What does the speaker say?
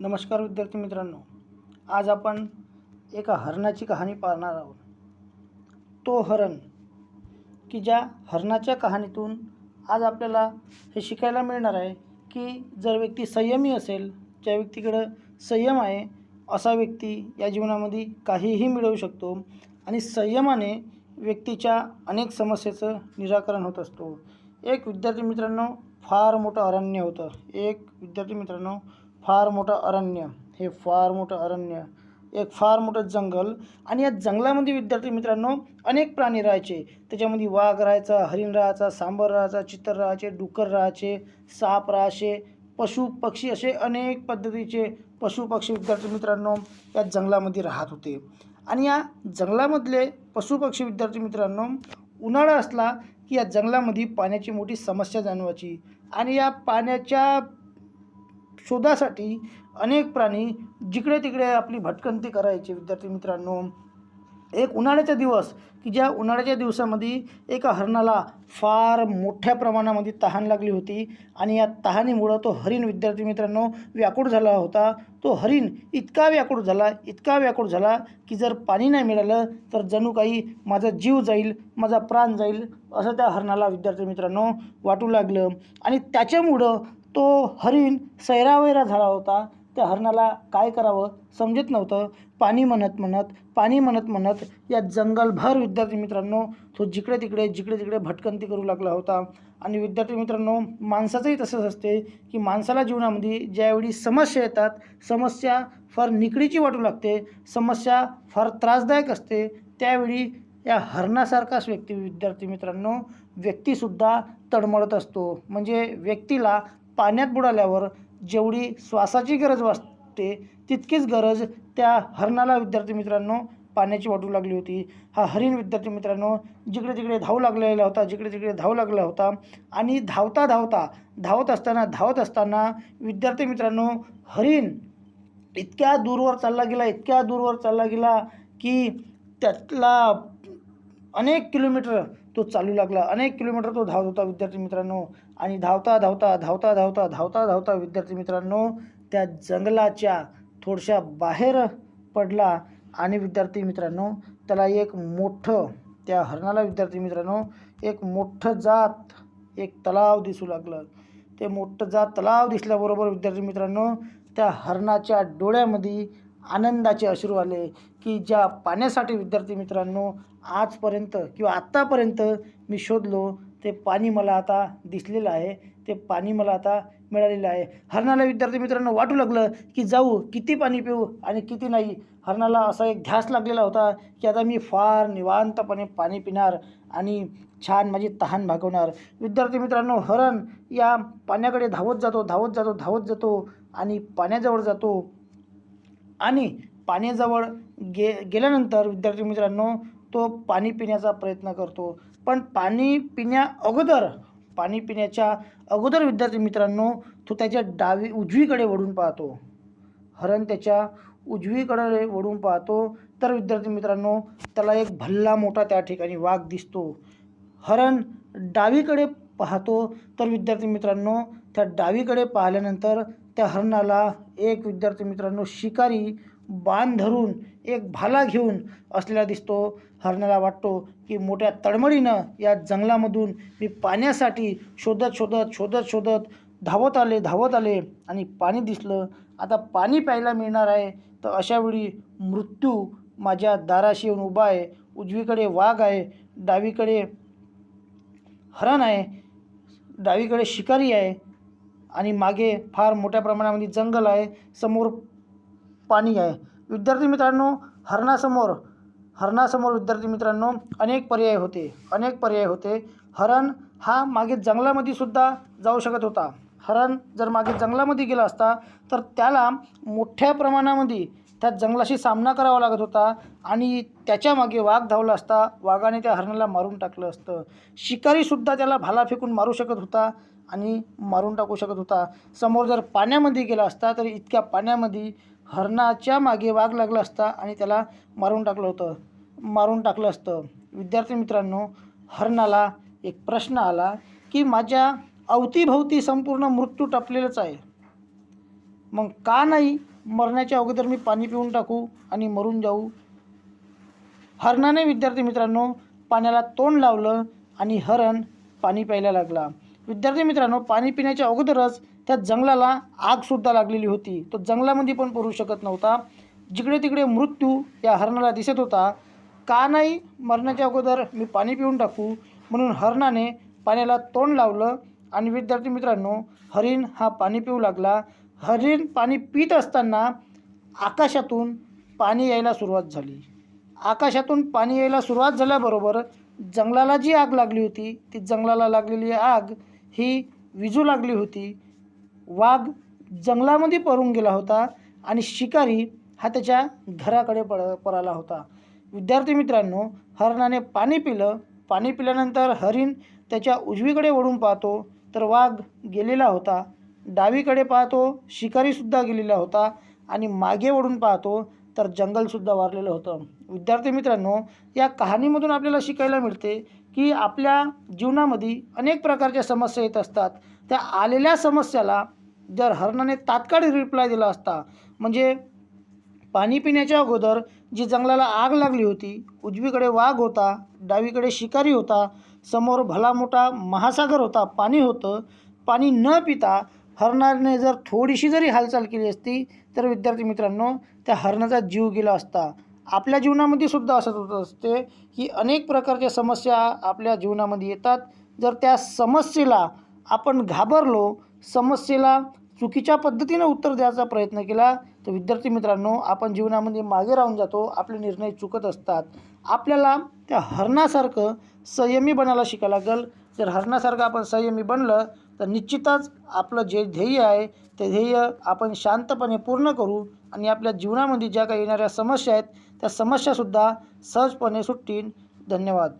नमस्कार विद्यार्थी मित्रांनो. आज आपण एका हरणाची कहाणी पाहणार आहोत. तो हरण की ज्या हरणाच्या कहाणीतून आज आपल्याला हे शिकायला मिळणार आहे की जर व्यक्ती संयमी असेल ज्या व्यक्तीकडं संयम आहे असा व्यक्ती या जीवनामध्ये काहीही मिळवू शकतो आणि संयमाने व्यक्तीच्या अनेक समस्येचं निराकरण होत असतो. एक विद्यार्थी मित्रांनो फार मोठं अरण्य होतं. एक विद्यार्थी मित्रांनो फार मोठं अरण्य हे फार मोठं अरण्य एक फार मोठं जंगल आणि या जंगलामध्ये विद्यार्थी मित्रांनो अनेक प्राणी राहायचे. त्याच्यामध्ये वाघ राहायचा हरिण राहायचा सांबर राहायचा चित्तर राहायचे डुक्कर राहायचे साप राहायचे पशु पक्षी असे अनेक पद्धतीचे पशु पक्षी विद्यार्थी मित्रांनो या जंगलामध्ये राहत होते. आणि या जंगलामधले पशुपक्षी विद्यार्थी मित्रांनो उन्हाळा असला की या जंगलामध्ये पाण्याची मोठी समस्या जाणवायची. आणि या पाण्याच्या शोधासाठी अनेक प्राणी जिकडे तिकडे आपली भटकंती करायचे. विद्यार्थी मित्रांनो एक उन्हाळ्याचा दिवस की ज्या उन्हाळ्याच्या दिवसामध्ये एका हरणाला फार मोठ्या प्रमाणामध्ये तहान लागली होती आणि या तहानीमुळं तो हरिण विद्यार्थी मित्रांनो व्याकुळ झाला होता. तो हरिण इतका व्याकुळ झाला इतका व्याकुळ झाला की जर पाणी नाही मिळालं तर जणू काही माझा जीव जाईल माझा प्राण जाईल असं त्या हरणाला विद्यार्थी मित्रांनो वाटू लागलं. आणि त्याच्यामुळं तो हरिण सैरावैरा झाला होता. त्या हरणाला काय करावं समजत नव्हतं. पाणी म्हणत म्हणत पाणी म्हणत म्हणत या जंगलभर विद्यार्थी मित्रांनो तो जिकडे तिकडे जिकडे तिकडे भटकंती करू लागला होता. आणि विद्यार्थी मित्रांनो माणसाचंही तसंच असते की माणसाला जीवनामध्ये ज्यावेळी समस्या येतात समस्या फार निकडीची वाटू लागते समस्या फार त्रासदायक असते त्यावेळी या हरणासारखाच व्यक्ती विद्यार्थी मित्रांनो व्यक्तीसुद्धा तडमडत असतो. म्हणजे व्यक्तीला पाण्यात बुडाल्यावर जेवढी श्वासाची गरज वाटते तितकीच गरज त्या हरणाला. विद्यार्थी मित्रांनो पाण्याची वाटू लागली होती. हा हरिण विद्यार्थी मित्रांनो जिकडे तिकडे धावू लागलेला होता जिकडे तिकडे धावू लागला होता आणि धावता धावता धावत असताना धावत असताना विद्यार्थी मित्रांनो हरिण इतक्या दूरवर चालला गेला इतक्या दूरवर चालला गेला की त्यातला अनेक किलोमीटर तो चालू लागला. अनेक किलोमीटर तो धावत होता विद्यार्थी मित्रांनो. आणि धावता धावता धावता धावता धावता धावता विद्यार्थी मित्रांनो त्या जंगलाच्या थोडशा बाहेर पडला. आणि विद्यार्थी मित्रांनो त्याला एक मोठं त्या हरणाला विद्यार्थी मित्रांनो एक मोठं जात एक तलाव दिसू लागलं. ते मोठं जात तलाव दिसल्याबरोबर विद्यार्थी मित्रांनो त्या हरणाच्या डोळ्यामध्ये आनंदाचे अश्रू आले की ज्या पाण्यासाठी विद्यार्थी मित्रांनो आजपर्यंत किंवा आत्तापर्यंत मी शोधलो ते पाणी मला आता दिसलेलं आहे ते पाणी मला आता मिळालेलं आहे. हरणाला विद्यार्थी मित्रांनो वाटू लागलं की जाऊ किती पाणी पिऊ आणि किती नाही? हरणाला असा एक ध्यास लागलेला होता की आता मी फार निवांतपणे पाणी पिणार आणि छान माझी तहान भागवणार. विद्यार्थी मित्रांनो हरण या पाण्याकडे धावत जातो धावत जातो धावत जातो आणि पाण्याजवळ जातो. आणि पाण्याजवळ गे गेल्यानंतर विद्यार्थी मित्रांनो तो पाणी पिण्याचा प्रयत्न करतो. पण पाणी पिण्या अगोदर पाणी पिण्याच्या अगोदर विद्यार्थी मित्रांनो तो त्याच्या डावी उजवीकडे वळून पाहतो. हरण त्याच्या उजवीकडे वळून पाहतो. तर विद्यार्थी मित्रांनो त्याला एक भल्ला मोठा त्या ठिकाणी वाघ दिसतो. हरण डावीकडे पाहतो. तर विद्यार्थी मित्रांनो त्या डावीकडे पाहिल्यानंतर त्या हरणाला एक विद्यार्थी मित्रांनो शिकारी बाण धरून एक भाला घेऊन असलेला दिसतो. हरणाला वाटतो की मोठ्या तडमडीनं या जंगलामधून मी पाण्यासाठी शोधत शोधत शोधत शोधत धावत आले धावत आले आणि पाणी दिसलं. आता पाणी प्यायला मिळणार आहे तर अशावेळी मृत्यू माझ्या दाराशी येऊन उभा आहे. उजवीकडे वाघ आहे डावीकडे हरण आहे डावीकडे शिकारी आहे. आणि मागे फार मोठ्या प्रमाणामध्ये जंगल आहे समोर पाणी आहे. विद्यार्थी मित्रांनो हरणासमोर हरणासमोर विद्यार्थी मित्रांनो अनेक पर्याय होते अनेक पर्याय होते. हरण हा मागे जंगलामध्ये सुद्धा जाऊ शकत होता. हरण जर मागे जंगलामध्ये गेला असता तर त्याला मोठ्या प्रमाणामध्ये त्या जंगलाशी सामना करावा लागत होता आणि त्याच्यामागे वाघ धावला असता वाघाने त्या हरणाला मारून टाकलं असतं. शिकारीसुद्धा त्याला भाला फेकून मारू शकत होता. आणि मारून टाकू शकत होता. समोर जर पाण्यामध्ये गेला असता तर इतक्या पाण्यामध्ये हरणाच्या मागे वाघ लागला असता आणि त्याला मारून टाकलं होतं. मारून टाकलं असतं. विद्यार्थी मित्रांनो हरणाला एक प्रश्न आला की माझ्या अवतीभवती संपूर्ण मृत्यू टपलेलंच आहे. मग का नाही मरण्याच्या अगोदर मी पाणी पिऊन टाकू आणि मरून जाऊ? हरणाने विद्यार्थी मित्रांनो पाण्याला तोंड लावलं आणि हरण पाणी प्यायला लागला. विद्यार्थी मित्रांनो पाणी पिण्याच्या अगोदरच त्या जंगलाला आगसुद्धा लागलेली होती. तो जंगलामध्ये पण पडू शकत नव्हता. जिकडे तिकडे मृत्यू या हरणाला दिसत होता. का नाही? मरण्याच्या अगोदर मी पाणी पिऊन टाकू म्हणून हरणाने पाण्याला तोंड लावलं. आणि विद्यार्थी मित्रांनो हरिण हा पाणी पिऊ लागला. हरिण पाणी पित असताना आकाशातून पाणी यायला सुरुवात झाली. आकाशातून पाणी यायला सुरुवात झाल्याबरोबर जंगलाला जी आग लागली होती ती जंगलाला लागलेली आग ही विजू लागली होती. वाघ जंगलामध्ये पळून गेला होता आणि शिकारी हा त्याच्या घराकडे पळ पळाला होता. विद्यार्थी मित्रांनो हरणाने पाणी पिलं. पाणी पिल्यानंतर हरिण त्याच्या उजवीकडे वळून पाहतो. तर वाघ गेलेला होता. डावीकडे पाहतो. शिकारीसुद्धा गेलेला होता. आणि मागे वळून पाहतो. तर जंगलसुद्धा वारलेलं होतं. विद्यार्थी मित्रांनो या कहाणीमधून आपल्याला शिकायला मिळते की आपल्या जीवनामध्ये अनेक प्रकारच्या समस्या येत असतात. त्या आलेल्या समस्याला जर हरणाने तात्काळ रिप्लाय दिला असता म्हणजे पाणी पिण्याच्या अगोदर जी जंगलाला आग लागली होती उजवीकडे वाघ होता डावीकडे शिकारी होता समोर भला मोठा महासागर होता पाणी होतं पाणी न पिता हरणाने जर थोडीशी जरी हालचाल केली असती तर विद्यार्थी मित्रांनो त्या हरणाचा जीव गेला असता. आपल्या जीवनामध्ये सुद्धा असंच होत असते की अनेक प्रकारच्या समस्या आपल्या जीवनामध्ये येतात. जर त्या समस्येला आपण घाबरलो समस्येला चुकीच्या पद्धतीनं उत्तर द्यायचा प्रयत्न केला तर विद्यार्थी मित्रांनो आपण जीवनामध्ये मागे राहून जातो आपले निर्णय चुकत असतात. आपल्याला त्या हरणासारखं संयमी बनायला शिकायला लागेल. जर हरणासारखं आपण संयमी बनलं तर निश्चितच आपलं जे ध्येय आहे ते ध्येय आपण शांतपणे पूर्ण करू आणि आपल्या जीवनामध्ये ज्या काही येणाऱ्या समस्या आहेत त्या समस्यासुद्धा सहजपणे सुटतील. धन्यवाद.